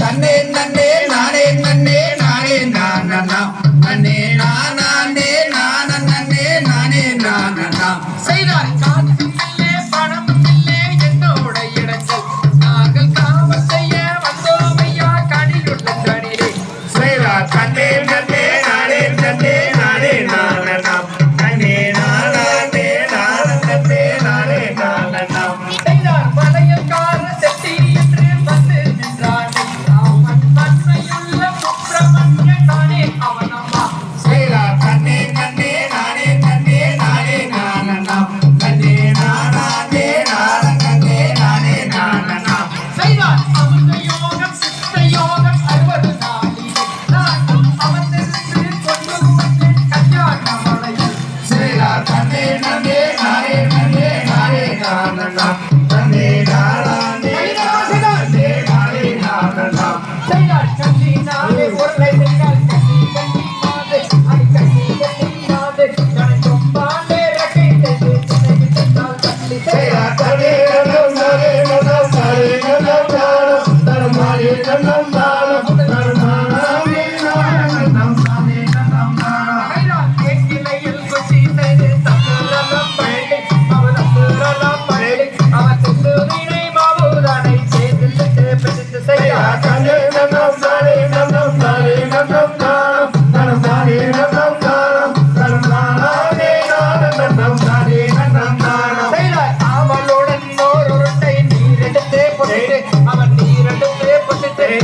தன்னே நன்னே நானே நன்னே நானே நான் நன்னே நானே நானே நானே நானே நான் செய்தார். na na na.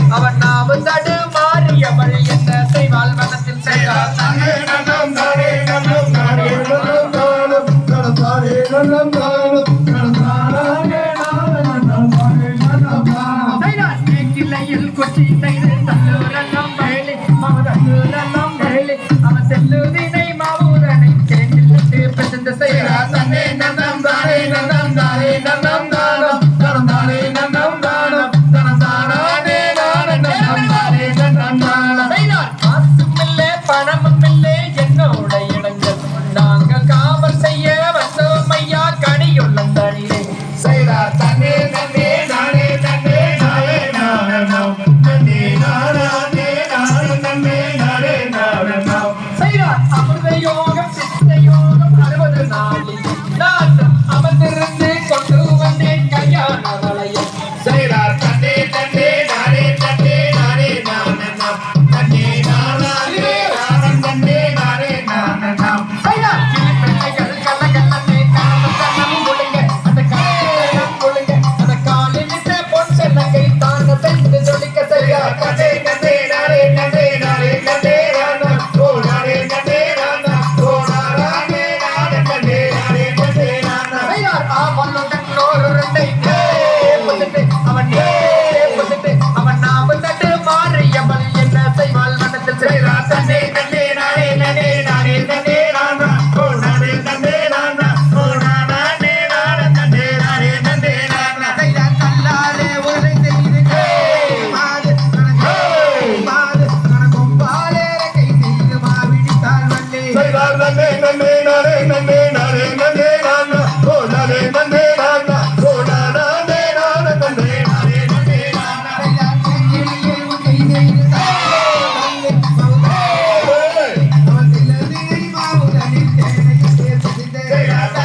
அவன் நாம தடுமாறியவள் என் Sangha ஒரு ரெண்டை Obrigada.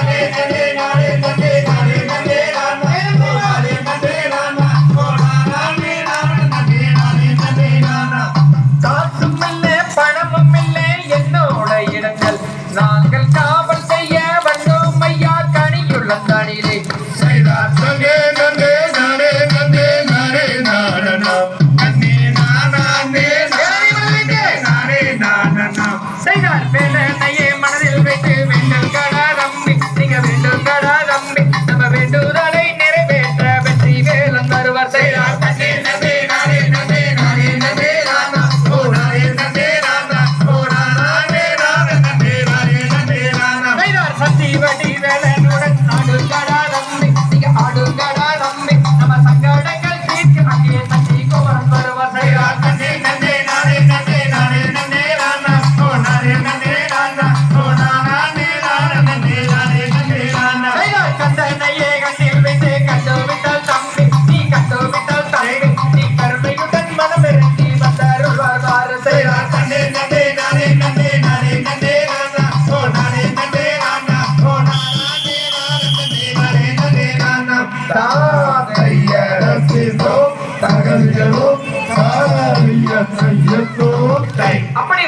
తాతయ్య రచితో తగలియలో తారయ్య